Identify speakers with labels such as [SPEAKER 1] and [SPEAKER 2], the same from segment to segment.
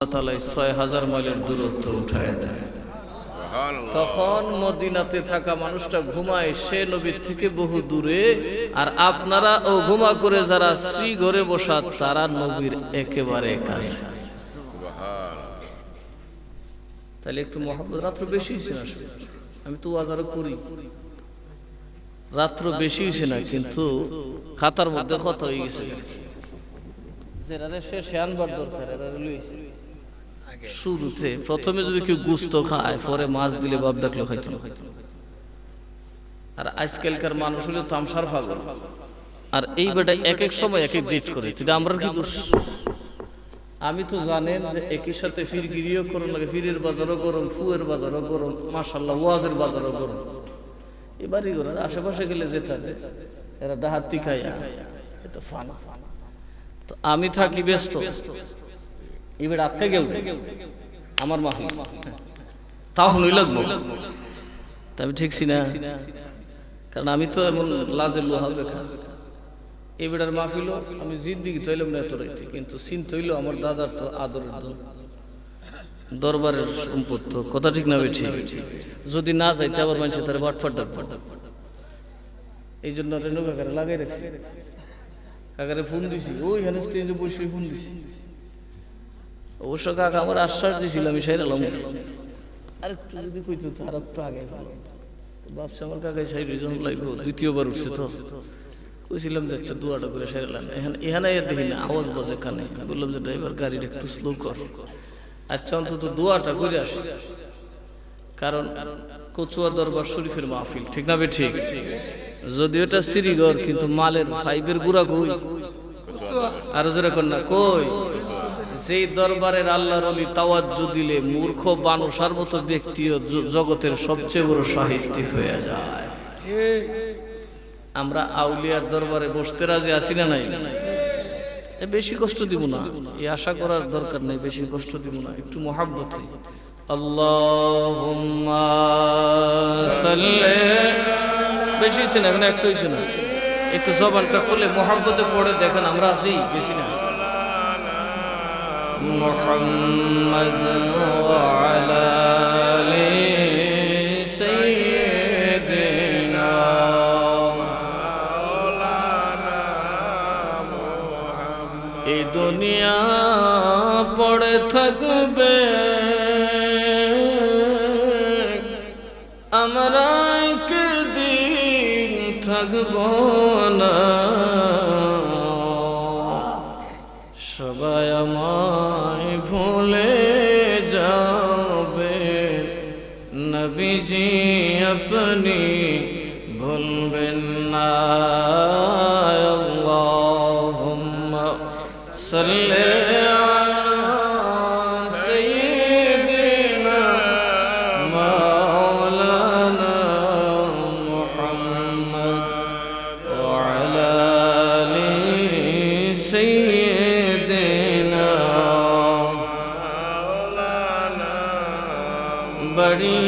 [SPEAKER 1] আল্লাহ ছয় হাজার মাইলের দূরত্ব উঠায় দেয়। তখন মদিনাতে থাকা মানুষটা ঘুমায় সে নবীর থেকে বহু দূরে আর আপনারা ও ঘুমা করে যারা শ্রী ঘরে বসা তারা নবীর একেবারে কাছে। তাহলে একটু মহাব্বত রাত্র বেশি হয়েছে না? আমি তো আজারও করি। রাত্র বেশি হয়েছে না কিন্তু খাতার মধ্যে কত হয়ে গেছে। যেটা সে শেয়ানবার দরকার লইছে শুরুতে প্রথমে যদি কেউ গুস্ত খায় পরে মাছ দিলে বাপ ডাকলে খাইতো। আর আজকালকার মানুষ হলে তামসার পাগল। আর এই বেটা এক এক সময় এক এক ডেট করে এটা আমরা কি দোষ? আমি তো জানেন যে একই সাথে ফির গিরিও করুন লাগে ফিরের বাজারও গরম ফুয়ের বাজারও গরম মাসাল্লাহ ওয়াজের বাজারও গরম এবারই গরম আশেপাশে গেলে হবে। এরা ডাহাতি খাইয়া এটা ফানা তো আমি থাকি ব্যস্ত। এবার আটকে গেল আমার মা তাও হনুই লাগবো। তা আমি ঠিক না কারণ আমি তো এমন লাজের লোহা বেখা এবারের মাহফিল আমি জিদ্দিগি তৈলাম না এত রাইতে কিন্তু সিন তৈল আমার দাদার তো আদরের দল। দরবারের সম্পদ তো কথা ঠিক না বেঠি যদি না যাইতে আবার মানুষের তার বাটফাট ডাকবো। এই জন্য রেণু কাকারে লাগাই রাখছি। কাকারে ফোন দিছি ওইখানে স্টেজে বসে ফোন দিছি। অবশ্য কাকা আমার আশ্বাস দিছিল আমি সাইরালাম আর একটু যদি কইতো তার একটু আগে ভাবছি আমার কাকাই সাইড রিজন লাগবো, দ্বিতীয়বার উঠছে তো। কইছিলাম যে একটা দুয়াটা করে সাইরালাম এখানে এখানে আর দেখি না, আওয়াজ বাজে কানে। বললাম যে ড্রাইভার গাড়িটা একটু স্লো কর। আচ্ছা অন্তত দুয়াটা করে আসি। কারণ কচুয়া দরবার শরীফের মাহফিল, ঠিক না ঠিক? যদিও এটা শ্রীগড় কিন্তু মালের ফাইভের গুড়া কই? আর জোরে না, কই? যেই দরবারের আল্লাহর অলি তাওয়াজ্জু দিলে মূর্খ বানুষার মতো ব্যক্তিও জগতের সবচেয়ে বড় সাহিত্যিক হয়ে যায়। আমরা আউলিয়ার দরবারে বসতে রাজি আছি না নাই? বেশি কষ্ট দিব না। এই আশা করার দরকার নেই, বেশি কষ্ট দিব না, একটু মহাব্বতে। বেশি হচ্ছে না একটা হয়েছে একটু জবানটা করলে মহাব্বতে পড়ে দেখেন আমরা আছি, বেশি না। محمد وعلى آل سيدنا এই দুনিয়া পড়ে থাকবে বড়ি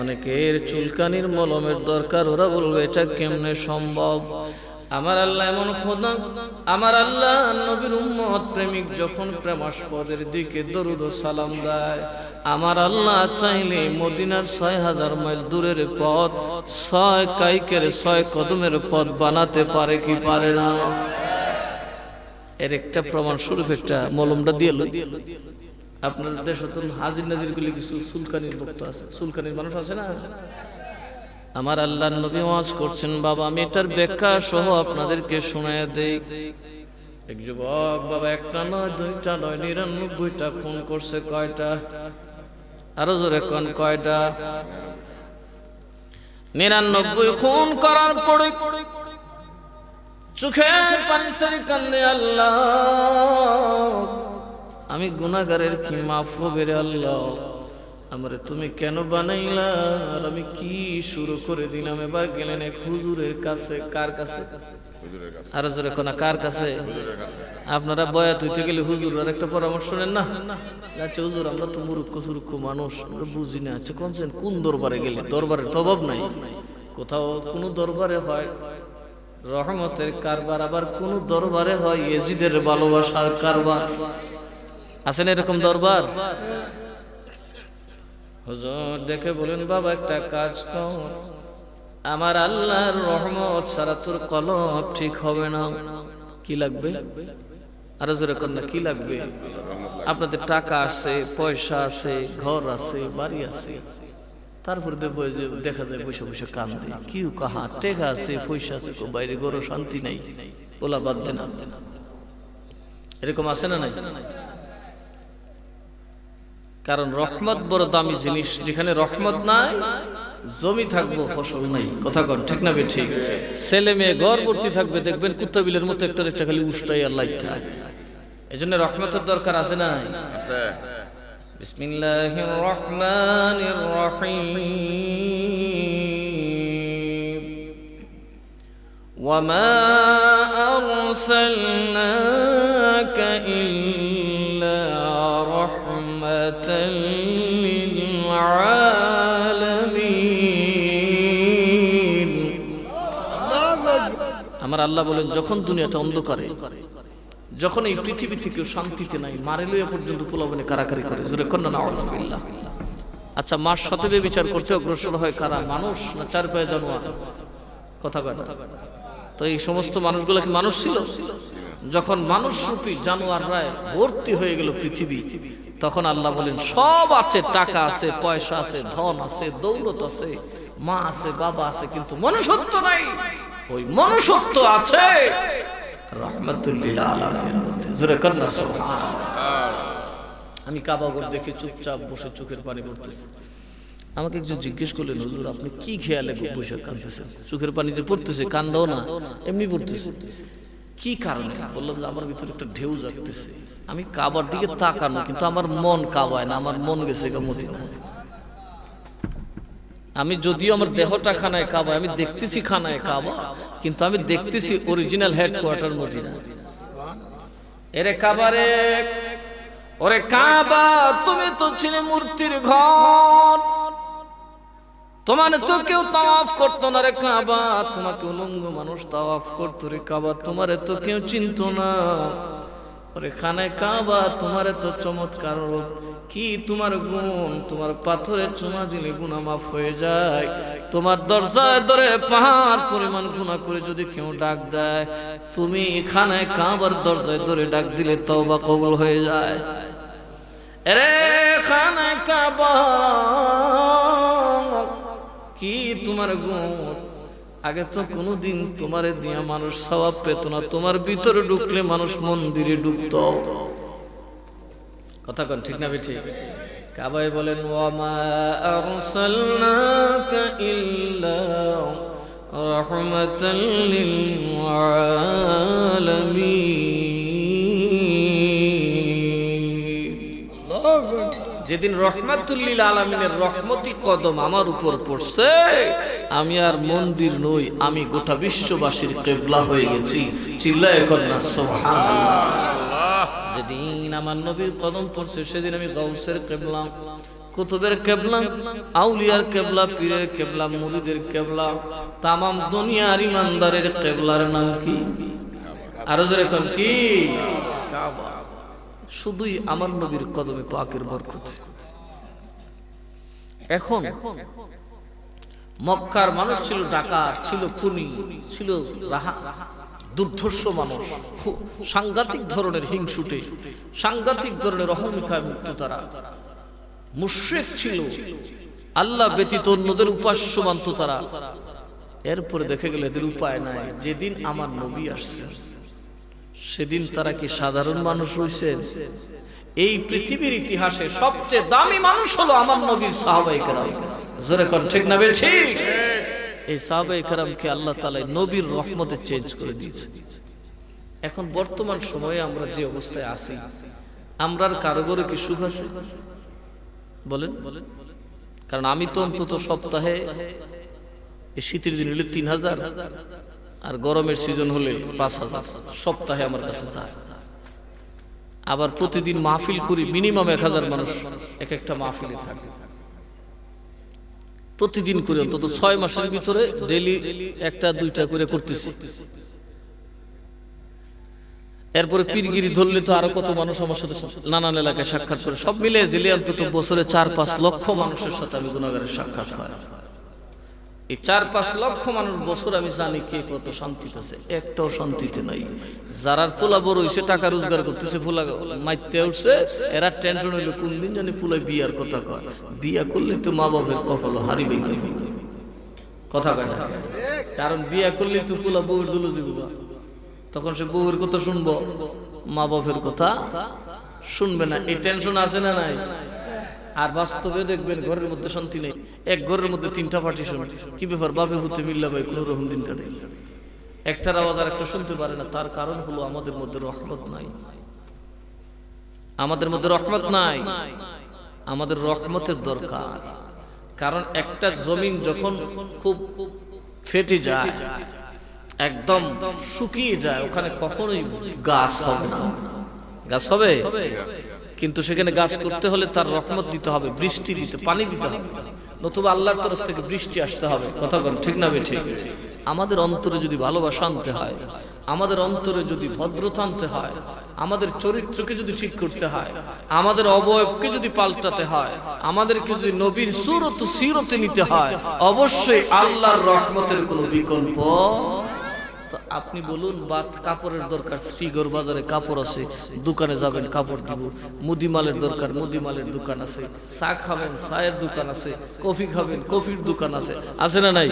[SPEAKER 1] অনেকের চুলকানির মলমের দরকার, ওরা বলবে, এটা কেমনে সম্ভব আমার আল্লাহ এমন খোদা, আমার আল্লাহ নবীর উম্মত প্রেমিক যখন প্রেমাস্পদের দিকে দরুদ সালাম দেয়, আমার আল্লাহ চাইলে মদিনার ছয় হাজার মাইল দূরের পথ, ছয় কাইকের ছয় কদমের পথ বানাতে পারে কি পারে না এর একটা প্রমাণ স্বরূপ একটা মলমটা দিয়ে। আপনাদের দেশে তো হাজির নাজির গুলি কিছু সুলকানির ভক্ত আছে। সুলকানির মানুষ আছে না? আমার আল্লাহ নবী ওয়াজ করছেন, বাবা, আমি এটার ব্যাখ্যা সহ আপনাদেরকে শোনায় দেই। এক যুবক, বাবা, একটা নয়, দুইটা নয়, নিরানব্বইটা খুন করছে কয়টা? আরও জোরে কোন, কয়টা? নিরানব্বই খুন করার পরে চোখের পানি সারি কান্দে আল্লাহ। আমি গুনাগারের কি মাফ হবে রে আল্লাহ? আমারে তুমি কেন বানাইলা? আমি কি শুরু করে দিলাম? এবার গেলেন এক হুজুরের কাছে। কার কাছে? আর জোরে কোনা, কার কাছে? আপনারা বয়াত হইতে গেলে হুজুর আর একটা পরামর্শ নেন না? আচ্ছা হুজুর, আমরা তো মুরুক্ষ সুরুক্ষ মানুষ বুঝি না। আচ্ছা কোন কোন দরবারে গেলে দরবারের তো অভাব নাই। কোথাও কোনো দরবারে হয় রহমতের কারবার, আবার কোন দরবারে হয় এজিদের ভালোবাসার কারবার। আছেন এরকম দরবার? হুজুর দেখে বলেন বাবা একটা কাজ কর। আমার আল্লাহর রহমত সারা তোর কলম ঠিক হবে না। কি লাগবে? আরও জোরে কন্যা কি লাগবে? আপনাদের টাকা আছে পয়সা আছে ঘর আছে বাড়ি আছে। তারপর দেখব যে দেখা যায় বসে বসে কান্দে। কিউ কাহা টেকা আছে পয়সা আছে বাইরে গরো শান্তি নাই। বলা বাদ দেন। এরকম আছে না নাই? কারণ রহমত বড় দামি জিনিস যেখানে রহমত নাই জমি থাকবো ফসল নাই কথা কন ঠিক না বে ঠিক ছেলে মেয়ে ঘর ভর্তি থাকবে দেখবেন কুত্তা বিলের মতো একটা একটা খালি উষ্টাই আর লাইট থাকে এই জন্য রহমতের দরকার আছে না
[SPEAKER 2] আছে
[SPEAKER 1] بسم الله الرحمن الرحيم وما أرسلناك إلا رحمة للعالمين আমার আল্লাহ বলেন, যখন দুনিয়াটা অন্ধকারে, যখন এই পৃথিবীতে কেউ শান্তিতে নাই, মারে লইয়া পর্যন্ত পোলাবনে কারাকারি করে। না আচ্ছা মার সাথে বিচার করতে অগ্রসর হয় কারা, মানুষ না চার পায়ে জানোয়ার? কথা কয়। তো এই সমস্ত মানুষগুলো কি মানুষ ছিল? যখন মানুষ রূপী জানোয়াররায় ভর্তি হয়ে গেল পৃথিবী তখন আল্লাহ বলেন, সব আছে, টাকা আছে, পয়সা আছে, ধন আছে, দৌলত আছে, মা আছে, বাবা আছে, কিন্তু মনুষ্যত্ব নাই। ওই মনুষ্যত্ব আছে। আমি কাবাগর দেখে চুপচাপ বসে চোখের পানি পড়তেছি। আমাকে একজন জিজ্ঞেস করলেন, হুজুর, আপনি কি খেয়ালে বসে কাঁদতেছেন? চোখের পানি যে পড়তেছে, কান্দাও না, এমনি পড়তেছে। কি কারণে? বললাম যে আমার ভিতরে একটা ঢেউ জাগতেছে আমি কাবার দিকে তাকানো, কিন্তু আমার মন কাবায় না, আমার মন গেছে মদিনা আমি যদিও আমার দেহটা খানায় কাবা আমি দেখতেছি খানায় কাবা কিন্তু আমি দেখতেছি অরিজিনাল হেডকোয়ার্টার মদিনা এরে কাবারে ওরে কাবা, তুমি তো ছিলে মূর্তির ঘর। তোমার তো কেউ তাওয়াফ করতো না রে কাবা, তোমাকে উলঙ্গ মানুষ তাওয়াফ করতো রে কাবা, তোমারে তো কেউ চিনতো না। ওরে খানায় কাবা, তোমারে তো চমৎকার কি তোমার গুণ? তোমার পাথরে চুমা দিলে গুণা মাফ হয়ে যায়। তোমার দরজায় ধরে পাহাড় পরিমাণ গুণা করে যদি কেউ ডাক দেয়, তুমি এখানে কাবার দরজায় ধরে ডাক দিলে তওবা কবুল হয়ে যায়। রে খানায় কাবা কি তোমার গুণ? আগে তো কোনোদিন তোমারে দিয়া মানুষ সবাব পেত না। তোমার ভিতরে ঢুকলে মানুষ মন্দিরে ঢুকত। কথা কন, ঠিক না বেঠি? কাবাই বলেন, ওয়ামা আরসালনাকা যেদিন রহমাতুল্লিল আলমিনের রহমতি কদম আমার উপর পড়ছে, আমি আর মন্দির নই, আমি গোটা বিশ্ববাসীর কেবলা হয়ে গেছি। চিল্লায় কন্যা, সুবহানাল্লাহ। যেদিন আমার নবীর কদম পড়ছে, সেদিন আমি গৌসের কেবলা, কুতুবের কেবলা, আউলিয়ার কেবলা, পীরের কেবলা, মুরিদের কেবলা, তামাম দুনিয়ার ইমানদারের কেবলার নাম কি? আরও জোরে কি? কাবা। শুধুই আমার নবীর কদমে পাকের বরকত। এখন মক্কার মানুষ ছিল ডাকাত, ছিল খুনি, ছিল দুর্ধর্ষ মানুষ। সাংঘাতিক ধরনের হিংসুটে, সাংঘাতিক ধরনের অহমিকায় মুক্ত তারা। মুশ্রেক ছিল, আল্লাহ ব্যতীত অন্যদের উপাস্য মানত তারা। এরপরে দেখে গেলে এদের উপায় নাই। যেদিন আমার নবী আসছে। সেদিন তারা কি সাধারণ মানুষ রয়েছেন এই পৃথিবীর ইতিহাসে সবচেয়ে দামি মানুষ হলো আমার নবীর সাহাবাই জোরে কর ঠিক না ঠিক। এই সাহাবাই কেরামকে আল্লাহ তাআলা নবীর রহমতে চেঞ্জ করে দিয়েছে। এখন বর্তমান সময়ে আমরা যে অবস্থায় আছি, আমরার আর কারও ঘরে কি সুখ আছে? বলেন। বলেন কারণ আমি তো অন্তত সপ্তাহে শীতের দিন তিন হাজার। আর গরমের সিজন হলে পাঁচ হাজার। সপ্তাহে আমার কাছে যায়। আবার প্রতিদিন মাহফিল করি মিনিমাম এক হাজার মানুষ এক একটা মাহফিলে থাকে। প্রতিদিন করে অন্তত ছয় মাসের ভিতরে ডেলি একটা, দুইটা করে করতেছি। এরপরে পীরগিরি ধরলে তো আরও কত মানুষ আমার সাথে নানান এলাকায় সাক্ষাৎ করে। সব মিলে জেলে অন্তত বছরে চার পাঁচ লক্ষ মানুষের সাথে আমি গুণাগারের সাক্ষাৎ হয়। এই চার পাঁচ লক্ষ মানুষ বছর আমি জানি কে কত শান্তিতে আছে। একটাও শান্তিতে নাই। যারা ফুলা বড় হইছে, টাকা রোজগার করতেছে, ফুলা মাইতে উঠছে, এরা টেনশন হইল, কোন দিন জানি ফুলাই বিয়ার কথা কয়। বিয়া করলে তো মা বাপের কপাল হারিবে কথা কয় কারণ বিয়া করলে তো ফুলা বউর দুলো তখন সে বউয়ের কথা শুনব, মা বাপের কথা শুনবে না। এই টেনশন আছে না নাই? আর বাস্তবে দেখবেন ঘরের মধ্যে শান্তি নেই। এক ঘরের মধ্যে তিনটা পার্টি শুনে। কি ব্যাপার? বাপে হতে মিল্লা ভাই কোন রকম দিন কাটে। একটার আওয়াজ আর একটা শুনতে পারে না। তার কারণ হলো আমাদের মধ্যে রহমত নাই। আমাদের মধ্যে রহমত নাই। আমাদের রহমতের দরকার। কারণ একটা জমিন যখন খুব ফেটে যায়, একদম শুকিয়ে যায়, ওখানে কখনোই গাছ হবে? গাছ হবে। কিন্তু সেখানে গাছ করতে হলে তার রহমত দিতে হবে বৃষ্টি দিতে পানি দিতে হবে। নতুবা আল্লাহর তরফ থেকে বৃষ্টি আসতে হবে। কথা বল ঠিক না বে ঠিক। আমাদের অন্তরে যদি ভালোবাসা আনতে হয় আমাদের অন্তরে যদি ভদ্রতা আনতে হয় আমাদের চরিত্রকে যদি ঠিক করতে হয় আমাদের অবয়বকে যদি পাল্টাতে হয় আমাদেরকে যদি নবীর সুরত সিরতে নিতে হয় অবশ্যই আল্লাহর রহমতের কোনো বিকল্প আপনি বলুন বা কাপড়ের দরকার, শ্রীগর বাজারে কাপড় আছে, দোকানে যাবেন, কাপড় দিব। মুদিমালের দরকার মুদিমালের দোকান আছে, চা খাবেন, চায়ের দোকান আছে, কফি খাবেন, কফির দোকান আছে। আছে না নাই?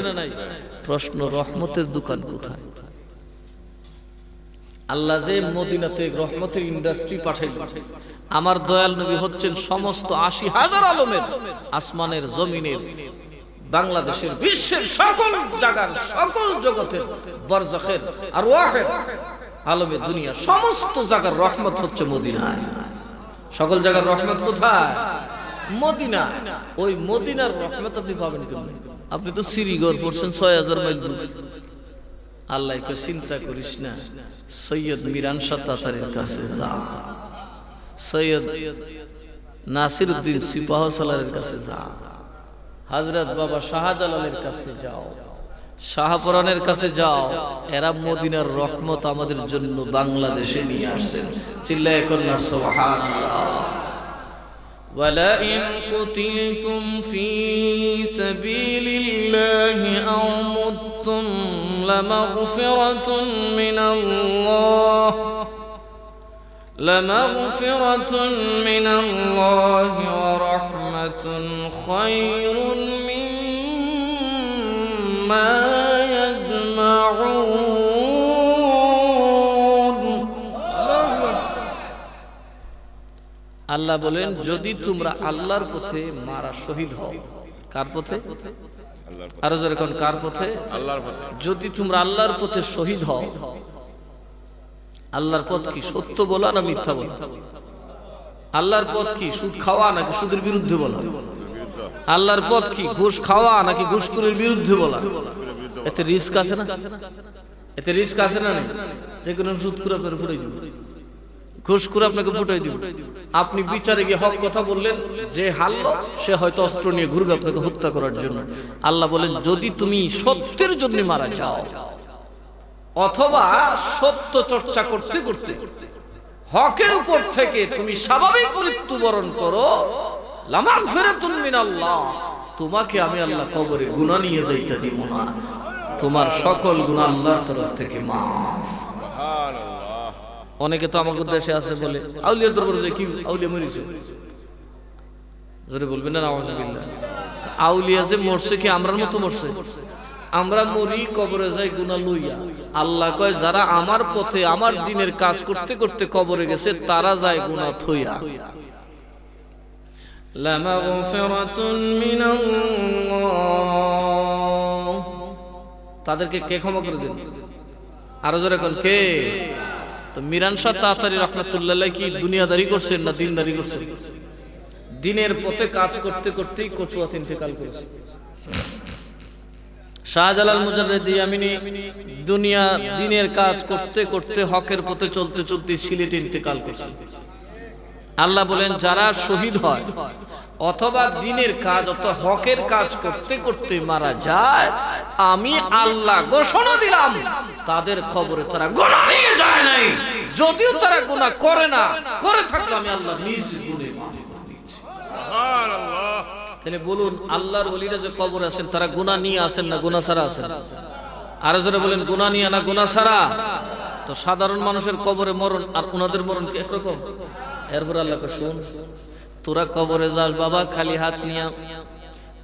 [SPEAKER 1] প্রশ্ন, রহমতের দোকান কোথায়? আল্লাহ যে মদিনাতে রহমতের ইন্ডাস্ট্রি পাঠাইল। আমার দয়াল নবী হচ্ছেন সমস্ত আশি হাজার আলমের আসমানের জমিনের বাংলাদেশের বিশ্বের সকল জায়গার সকল জগতের বরজখের আর ওয়াহের আলমে দুনিয়া সমস্ত জায়গার রহমত হচ্ছে মদিনায়। সকল জায়গার রহমত কোথায়? মদিনা ওই মদিনার রহমত আপনি পাবেন কেমন? আপনি তো সিরিগর পড়ছেন ছয় হাজার মাইল আল্লাহকে চিন্তা করিস না, সৈয়দ মিরান সাত্তাতারের কাছে যা। সৈয়দ নাসির উদ্দিন সিপাহ সালারের কাছে যা। হাজরত বাবা শাহজালালের কাছে যাও শাহপুরানের কাছে যাও এরা মদিনার রহমত আমাদের জন্য বাংলাদেশে নিয়ে আসছেন চিল্লায় কন্যা সুবহানাল্লাহ ولئن قتلتم في سبيل الله أو متم لمغفرة من الله لمغفرة من الله ورحمة خير مما يجمعون আল্লাহ বলেন যদি তোমরা আল্লাহর পথে মারা শহীদ হও কার পথে আরো যেরকম কার পথে
[SPEAKER 2] আল্লাহর পথে
[SPEAKER 1] যদি তোমরা আল্লাহর পথে শহীদ হও আল্লাহর পথ কি সত্য বলা না মিথ্যা বলা? আল্লাহর পথ কি সুদ খাওয়া নাকি সুদের বিরুদ্ধে বলা? আল্লাহর পথ কি ঘুষ খাওয়া নাকি ঘুষখোরের বিরুদ্ধে বলা? এতে রিস্ক আছে না? এতে রিস্ক আছে না? যে কোনো করে আপনার ফুটাই দিব। ঘুষ করে আপনাকে ফুটাই দিব। আপনি বিচারে গিয়ে হক কথা বললেন, যে হারলো, সে হয়তো অস্ত্র নিয়ে ঘুরবে আপনাকে হত্যা করার জন্য। আল্লাহ বলেন, যদি তুমি সত্যের জন্য মারা যাও অথবা সত্য চর্চা করতে করতে হকের উপর থেকে তুমি স্বাভাবিক মৃত্যুবরণ করো। লামাগফিরাতুন মিনাল্লাহ। তোমাকে আমি আল্লাহ কবরে গুণা নিয়ে যাইতে দিব না। তোমার সকল গুণা আল্লাহর তরফ থেকে মাফ। অনেকে তো আমাদের দেশে আছে বলে আউলিয়া দরবারে যে কি আউলিয়া মরিছে? জোরে বলবেন না নাউজুবিল্লাহ আউলিয়া যে মরছে কি আমরার মতো মরছে? আমরা মরি কবরে যাই গুনা লইয়া। আল্লাহ কয়, যারা আমার পথে আমার দিনের কাজ করতে করতে কবরে গেছে, তারা যায় গুনা থইয়া। তাদেরকে কে ক্ষমা করে দিন আরও জোরে কোন, কে? তো মিরান শাহ তাড়াতাড়ি রহমতুল্লাহ কি দুনিয়াদারি করছেন না দিনদারি করছেন? দিনের পথে কাজ করতে করতেই কচুয়াত ইন্তেকাল করেছে। শাহজালাল মুজারেদি আমিনী দুনিয়া দিনের কাজ করতে করতে হকের পথে চলতে চলতে সিলেটে ইন্তেকাল করছে। আল্লাহ বলেন, যারা শহীদ হয় অথবা দিনের কাজ অথবা হকের কাজ করতে করতে মারা যায়, আমি আল্লাহ ঘোষণা দিলাম, তাদের খবরে তারা গোনা নিয়ে যায় নাই। যদিও তারা গোনা করে না, করে থাকলে আমি আল্লাহ নিজ গুণে মাফ করে দিয়েছি। তাহলে বলুন, আল্লাহর ওলিরা যে কবর আছেন, তারা গুনাহ নিয়ে আসেন না গুনাহ ছাড়া আসেন আরও যারা বলেন, গুনাহ নিয়ে না গুনাহ ছাড়া? তো সাধারণ মানুষের কবরে মরণ আর ওনাদের মরণ কি একরকম? এরপর আল্লাহকে শুন, তোরা কবরে যাস, বাবা, খালি হাত নিয়ে।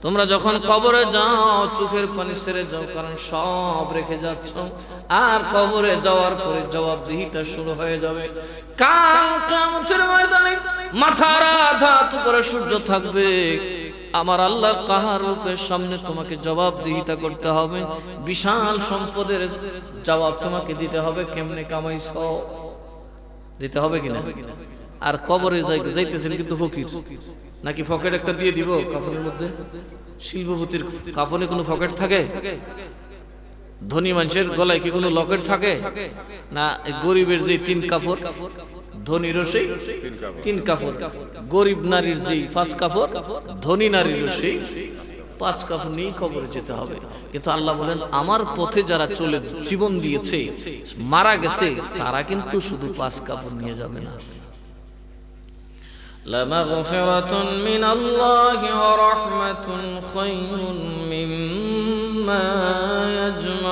[SPEAKER 1] তোমরা যখন কবরে যাও, চোখের পানি সেরে যাও, কারণ সব রেখে যাচ্ছ। আর কবরে যাওয়ার পরে জবাবদিহিটা শুরু হয়ে যাবে। কাল কিয়ামতের ময়দানে মাথার আঘাত উপরে সূর্য থাকবে। আমার আল্লাহর কাহার রূপের সামনে তোমাকে জবাবদিহিতা করতে হবে। বিশাল সম্পদের জবাব তোমাকে দিতে হবে, কেমনে কামাইছ? দিতে হবে কিনা? আর কবরে যাই যাইতেছেন কিন্তু ফকির। নাকি পকেট একটা দিয়ে দিব কাপড়ের মধ্যে? শিল্পপতির কাপড়ে কোনো পকেট থাকে? ধনী মানুষের গলায় কি কোনো লকেট থাকে? না গরিবের যে তিন কাপড় ধনীরও সেই তিন কাপড় গরিব নারীর যে পাঁচ কাপড় ধনী নারীরও সেই পাঁচ কাপড় নিয়েই কবরে যেতে হবে কিন্তু আল্লাহ বলেন আমার পথে যারা চলে জীবন দিয়েছে মারা গেছে তারা কিন্তু শুধু পাঁচ কাপড় নিয়ে যাবে না لمغفرة من الله ورحمة خير مما يجمعون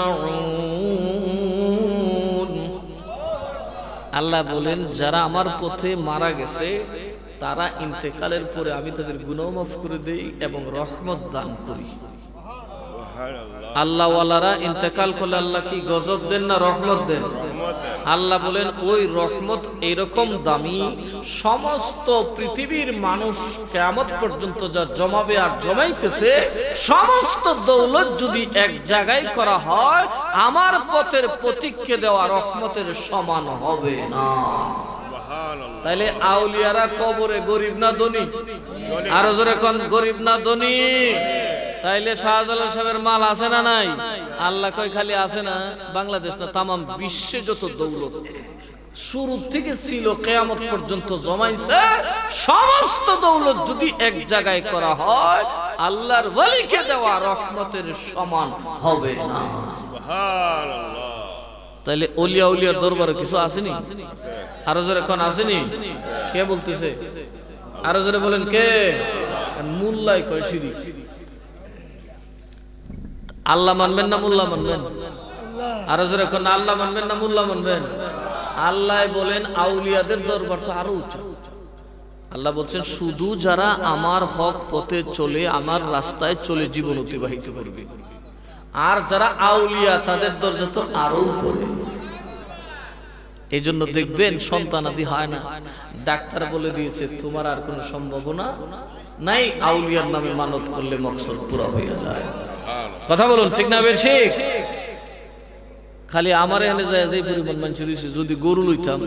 [SPEAKER 1] আল্লাহ বলেন, যারা আমার পথে মারা গেছে, তারা ইন্তেকালের পরে আমি তাদের গুণমাফ মাফ করে দেই এবং রহমত দান করি। আল্লাহওয়ালারা ইন্তেকাল করলে আল্লাহ কি গজব দেন না রহমত দেন? আল্লাহ বলেন, ওই রহমত এরকম দামি সমস্ত পৃথিবীর মানুষ কেমত পর্যন্ত যা জমাবে আর জমাইতেছে, সমস্ত দৌলত যদি এক জায়গায় করা হয়, আমার পথের প্রতীককে দেওয়া রহমতের সমান হবে না। তাইলে আউলিয়ারা কবরে গরিব না ধনী? আরও জোরে গরিব না ধনী? তাইলে শাহজালাল সাহেবের মাল আছে না নাই? আল্লাহ কই খালি আছে না? বাংলাদেশ না তামাম বিশ্বে যত দৌলত শুরু থেকে ছিল কেয়ামত পর্যন্ত জমাইছে সমস্ত দৌলত যদি এক জায়গায় করা হয় আল্লাহর ওয়ালিকে দেওয়া রহমতের সমান হবে না। তাইলে অলিয়া উলিয়ার দরবারে কিছু আসেনি? আরও জোরে এখন আসেনি? কে বলতেছে? আরও জোরে বলেন কে? মুল্লাই কয় সিঁড়ি। আল্লাহ মানবেন না মোল্লা মানবেন? আরও আল্লাহ মানবেন না মোল্লা মানবেন? আল্লাহ বলেন আউলিয়াদের দরবার তো আরও উঁচু। আল্লাহ বলছেন, শুধু যারা আমার হক পথে চলে, আমার রাস্তায় চলে জীবন অতিবাহিত করবে। আর যারা আউলিয়া, তাদের দরজা তো আরও উপরে। এই জন্য দেখবেন সন্তানাদি হয় না। ডাক্তার বলে দিয়েছে, তোমার আর কোনো সম্ভাবনা নাই। আউলিয়ার নামে মানত করলে মকসদ পুরা হয়ে যায়। কথা বলুন, ঠিক না ঠিক? খালি আমার এনে যায় যে পরিমাণ মানুষ রয়েছে, যদি গরু লইতাম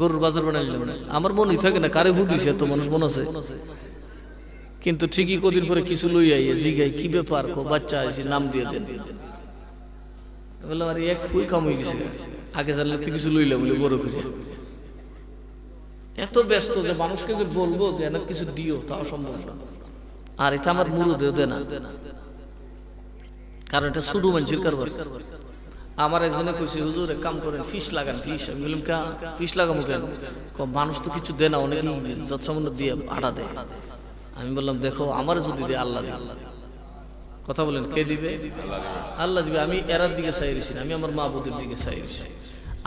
[SPEAKER 1] গরুর বাজার বানাই আমার মনেই থাকে না, কারে বুঝিস এত মানুষ, মনে আছে? কিন্তু ঠিকই কদিন পরে কিছু লই আইয়ে জিগাই, কি ব্যাপার কো, বাচ্চা আইছি, নাম দিয়ে দেন। বললাম, আরে, এক ফুল কাম হয়ে গেছে। আগে জানলে তুই কিছু লইলা বলে বড় করে। এত ব্যস্ত যে মানুষকে যে বলব যে এনার কিছু দিও, তাও সম্ভব না। আর এটা আমার মুরুদে দে না। কারণ এটা শুধু মানুষের কারবার। আমার একজনে কইছে হুজুর এক কাম করেন ফিস লাগান ফিস। আমি বললাম কা ফিস লাগাবো কেন? ক, মানুষ তো কিছু দেয় না অনেকেই যত সামান্য দিয়ে আটা দেয়। আমি বললাম দেখো আমার যদি দে আল্লাহ দিবে। কথা বলেন কে দিবে? আল্লাহ দিবে। আমি এরার দিকে চাই রয়েছি আমি আমার মা বুদ্ধের দিকে চাই রয়েছি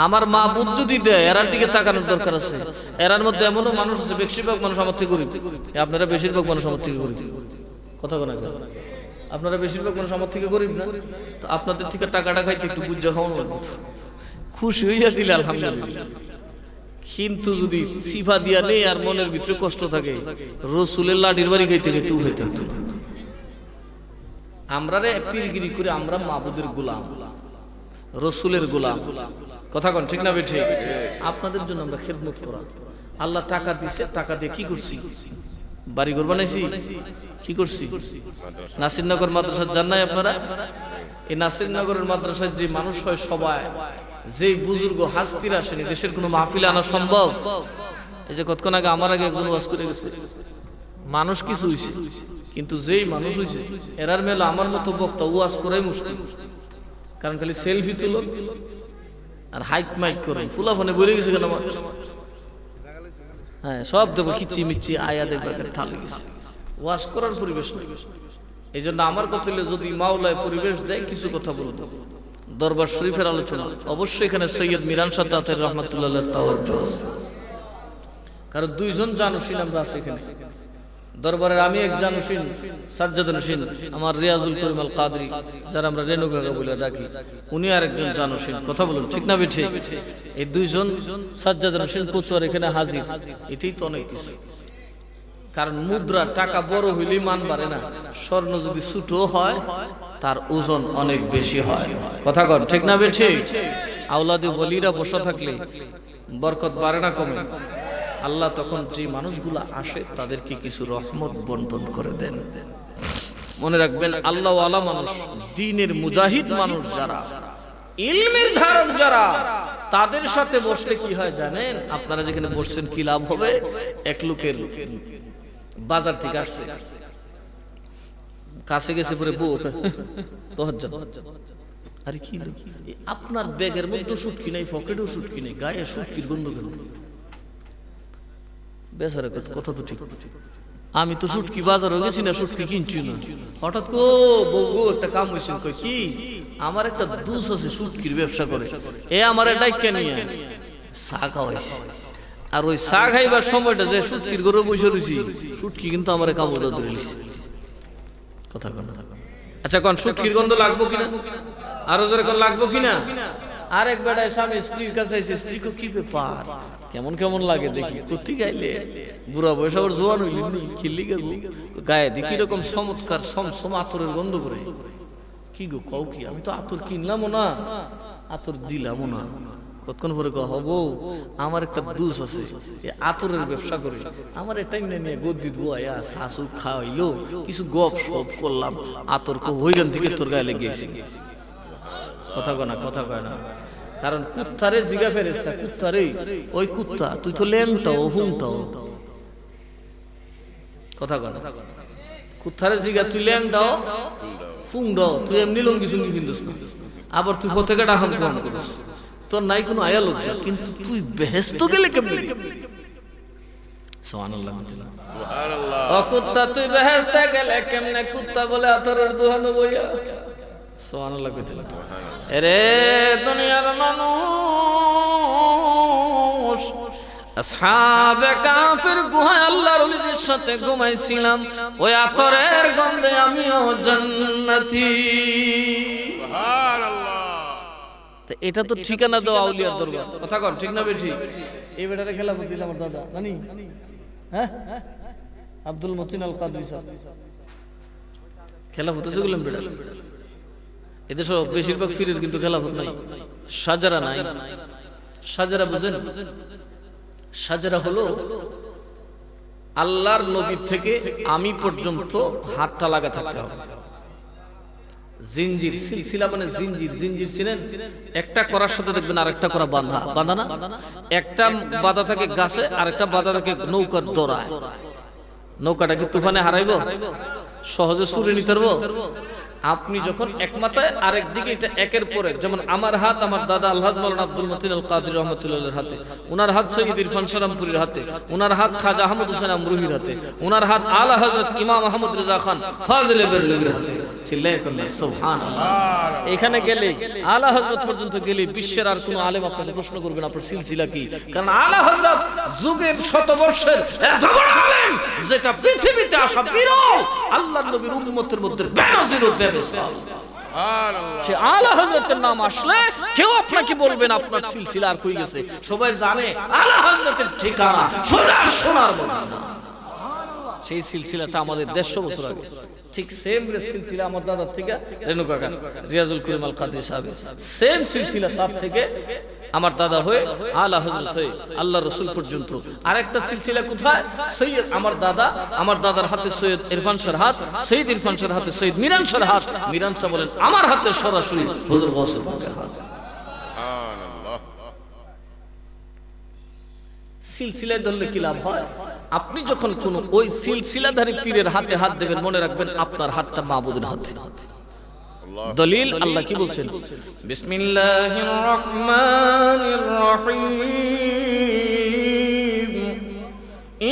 [SPEAKER 1] আমার মা বুধ যদি দেয় এরার দিকে তাকানোর দরকার আছে। এরার মধ্যে এমনও মানুষ আছে বেশিরভাগ মানুষ আমার থেকে গরিব। আপনারা বেশিরভাগ মানুষ আমার থেকে গরিব। কথা কোন আপনারা বেশিরভাগ মানুষ আমার থেকে গরিব না। তো আপনাদের থেকে টাকাটা খাইতে একটু বুঝা খাওয়ানো লাগবে খুশি হইয়া দিলে আলহামদুলিল্লাহ। কিন্তু যদি সিফা দিয়া নেই আর মনের ভিতরে কষ্ট থাকে, রসুলের লাঠির বাড়ি খাইতে খাইতে উঠাইতে হতো আমরা রে পীরগিরি করে আমরা মাবুদের গোলাম। রসুলের গোলাম। কথা কন, ঠিক না বে ঠিক আপনাদের জন্য আমরা খেদমত করা। আল্লাহ টাকা দিছে, টাকা দিয়ে কি করছি? বাড়ি ঘর বানাইছি? কি করছি? নাসিরনগর মাদ্রাসার জান নাই আপনারা? এই নাসিরনগরের মাদ্রাসায় যে মানুষ হয় সবাই, যে বুজুর্গ হাস্তির আসেনি, দেশের কোনো মাহফিলে আনা সম্ভব? এই যে কতক্ষণ আগে আমার আগে একজন ওয়াজ করে গেছে। মানুষ কিছু হইছে, কিন্তু যেই মানুষ হইছে, এরার মেলা আমার মতো বক্তা ওয়াজ করাই মুশকিল। কারণ খালি সেলফি তুলো আর হাইক মাইক করে ফুলা ফোনে বলে গেছে কেন আমার? হ্যাঁ সব দেবো কিচি মিচি আয়া দেখব থালে গেছে। ওয়াশ করার পরিবেশ এই জন্য আমার কথা হলে যদি মাওলায় পরিবেশ দেয়, কিছু কথা বলতো দরবার শরীফের আলোচনা। অবশ্যই এখানে সৈয়দ মিরান সাদ্দাতের রহমতুল্লাহ তাওয়াজ্জু কারণ দুইজন জানো আমরা রাস এখানে। দরবারের আমি এক জানুসিন সাজ্জাদ নসিন আমার রিয়াজুল করিম আল কাদরি যারা আমরা রেণু বলে ডাকি, উনি আর একজন জানুসিন কথা বলুন, ঠিক না বেঠে? এই দুইজন সাজ্জাদ নসিন কুচুয়ার এখানে হাজির, এটাই তো অনেক কিছু। কারণ মুদ্রা টাকা বড় হইলেই মান বাড়ে না, স্বর্ণ যদি ছোট হয়, তার ওজন অনেক বেশি হয়। কথা কন, ঠিক না বেঠে? আওলাদি বলিরা বসা থাকলে বরকত বাড়ে না কমে? আল্লাহ তখন যে মানুষগুলো আসে, তাদেরকে কিছু রহমত বন্টন করে দেন। মনে রাখবেন আল্লাহ আলা মানুষ, দিনের মুজাহিদ মানুষ যারা, ইলমের ধারক যারা, তাদের সাথে বসলে কি হয় জানেন? আপনারা যেখানে বসছেন, কি লাভ হবে? এক লোকের বাজার থেকে আসছে। কাছে গেছে পরে বউ দহজন আরে কি আপনার ব্যাগের মধ্যে সুটকি নাই, পকেটেও সুটকি নেই, গায়ে সুটকির গন্ধ বেচারা কথা- তো ঠিক। আমি তো সুটকি বাজারে গেছি না সুটকি কিনছি না। হঠাৎ কো বউ একটা কাম হয়েছে কি? আমার একটা দুস আছে সুটকির ব্যবসা করে। এ আমার ডাইকা নিয়ে চা খাওয়াইছে। আর ওই চা খাইবার সময়টা যে সুটকির গরু বসে রয়েছি সুটকি কিন্তু আমার কামড় ধরে লিছে কথা কন আচ্ছা কোন সুটকির গন্ধ লাগবো কিনা? আরও জোরে কোন লাগবো কিনা? আরেক বেড়ায় স্বামী স্ত্রীর কাছে এসে স্ত্রীকে কি ব্যাপার? কেমন কেমন লাগে দেখি। কুত্তি গাইলে? বুড়া বয়স আবার জোয়ান হইলি খিল্লি গাবো গায়ে দেখি রকম চমৎকার সম সম আতরের গন্ধ করে। কি গো কও কি, আমি তো আতর কিনলামও না। আতর দিলামও না। কতক্ষণ পরে কহ বউ আমার একটা দুস আছে। আতরের ব্যবসা করে। আমার এটাই নিয়ে গদ্দি ধোয়া শাশু খাওয়াইলো। কিছু গপ সপ করলাম। আতর কো হইগান থেকে তোর গায়ে লেগে গেছে। কথা কয় না, কথা কয় না। কারণ কুত্তারে জিগা ফেরেস্তা কুত্তারে ওই কুত্তা তুই তো ল্যাংটাও হুংটাও কথা না? কুত্তারে জিগা তুই ল্যাংটাও হুংডাও তুই এমনি লঙ্গি চুঙ্গি কিনছিস না। আবার তুই হতে কাটা হাম গ্রহণ করিস। তোর নাই কোনো আয়া লজ্জা কিন্তু তুই বেহেস্ত গেলে কেমনি? সুবহানাল্লাহ
[SPEAKER 2] সুবহানাল্লাহ।
[SPEAKER 1] ও কুত্তা তুই বেহেস্তে গেলে কেমনে? কুত্তা বলে আতরের দোহানো বইয়া। সুবহানাল্লাহ কইতে এরে দুনিয়ার মানুষ আসহাবে কাফির গুহায় আল্লাহর ওলিদের সাথে ঘুমাইছিলাম। ওই আতরের গন্ধে আমিও জান্নাতি। তো এটা তো ঠিকানা দেওয়া আউলিয়ার দরবার। কথা কর ঠিক না বেঠি? এই বেটারে খেলা দিছে আমার দাদা নানি হ্যাঁ? আব্দুল মতিন আল কাদরি সাহেব খেলাফত আছে গুলাম বেটা। সব বেশিরভাগ ফিরের কিন্তু খেলাফত নাই। সাজারা নাই। সাজারা বুঝেন? সাজারা হলো আল্লাহর নবী থেকে আমি পর্যন্ত হাতটা লাগা থাকতে হবে। জিনজির সিলসিলা মানে জিনজির। জিনজির চিনেন? একটা করার সাথে দেখবেন আরেকটা করা বাঁধা। বাঁধা না? একটা বাঁধা থাকে গাছে, আরেকটা বাঁধা থাকে নৌকার ডোরায় নৌকাটা কি তুফানে হারাইব? সহজে সুরে নিতে পারব? আপনি যখন এক মাথায় আরেক দিকে এটা একের পর যেমন আমার হাত, আমার দাদা আল্লাহ মাওলানা আব্দুল মতিন আল কাদির রহমতুল্লাহর হাতে ওনার হাত সৈয়দ ইরফান সালামপুরের হাতে ওনার হাত খাজা আহমদ হোসেন আমরুহির হাতে ওনার হাত আলা হযরত ইমাম আহমদ রেজা খান ফাজিল বেরলভির হাতে এখানে গেলে আলা হযরত পর্যন্ত গেলে বিশ্বের আর কোনো আলেম আপনাকে প্রশ্ন করবেন আপনার সিলসিলা কি? কারণ আলা হযরত যুগের শতবর্ষের এত বড় আলেম, যেটা পৃথিবীতে আসা বিরল, আল্লাহর নবীর মধ্যে সে আলা হযরতের নাম আসলে কেউ আপনাকে বলবেন আপনার সিলসিলা আর কই গেছে। সবাই জানে আলা হযরতের ঠিকানা সোজা সোনার মদিনা। সেই সিলসিলাটা আমাদের দেড়শো বছর আগে। ঠিক সেম সিলসিলা আমার দাদার থেকে রিয়াজুল করিম আল কাদের সাহেব সেম সিলসিলা তার থেকে আমার দাদা হয়ে আলা হজরত হয়ে আল্লাহ রসুল পর্যন্ত। আরেকটা সিলসিলা কোথায়? সৈয়দ আমার দাদা আমার দাদার হাতে সৈয়দ ইরফান শাহর হাত সৈয়দ ইরফান শাহর হাতে সৈয়দ মিরান শাহর হাত। মিরান শাহ বলেন আমার হাতে সরাসরি হজর গৌসের হাত। সিলসিলায় ধরলে কি লাভ হয়? আপনি যখন কোন ওই সিলসিলাধারী পীরের হাতে হাত দেবেন মনে রাখবেন আপনার হাতটা মাহবুদের হাতে। দলিল আল্লাহ কি বলছেন বিসমিল্লাহির রহমানির রহিম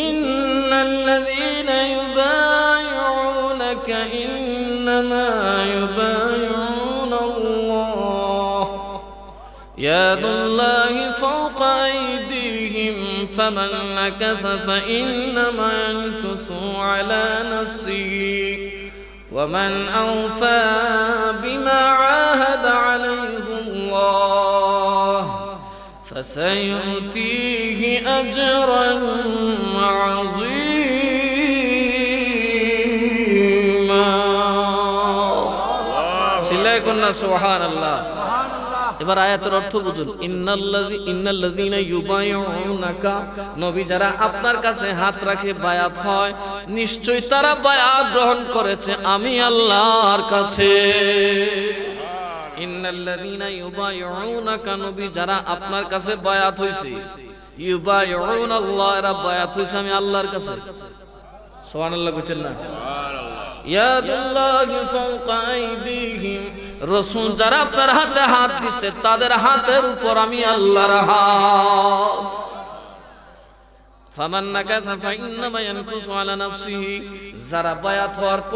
[SPEAKER 1] ইন্নাল্লাযীনা ইউবায়িউনাকা ইন্নামা ইউবায়িউনা আল্লাহ ইয়াদুল্লাহি ফাওকা আইদিহিম ফামান নাকাথা ফাইন্নামা ইয়ানকুসু আলা নাফসিহি ومن أوفى بما عاهد عليه الله فسيؤتيه أجرا عظيما. سلا كنا سبحان الله এবার আয়াতের অর্থ বুঝুন। ইন্নাল্লাযী ইন্নাল্লাযীনা ইউবাইউনাকা। নবী যারা আপনার কাছে হাত রাখে বায়াত হয় নিশ্চয়ই তারা বায়াত গ্রহণ করেছে আমি আল্লাহর কাছে। ইন্নাল্লাযীনা ইউবাইউনাকা নবী যারা আপনার কাছে বায়াত হইছে। ইউবাইউনাল্লাহ এরা বায়াত হইছে আমি আল্লাহর কাছে। সুবহানাল্লাহ কইতেন না। ইয়াদুল্লাহি ফাওকা আইদিহিম। রসুল যারা আপনার হাতে হাত দিছে, তাদের হাতের উপর আমি আল্লাহর হাত। ফামান ফাইন্নামা ইয়ানকুসু আলা নাফসিহি, যারা বায়াত হওয়ার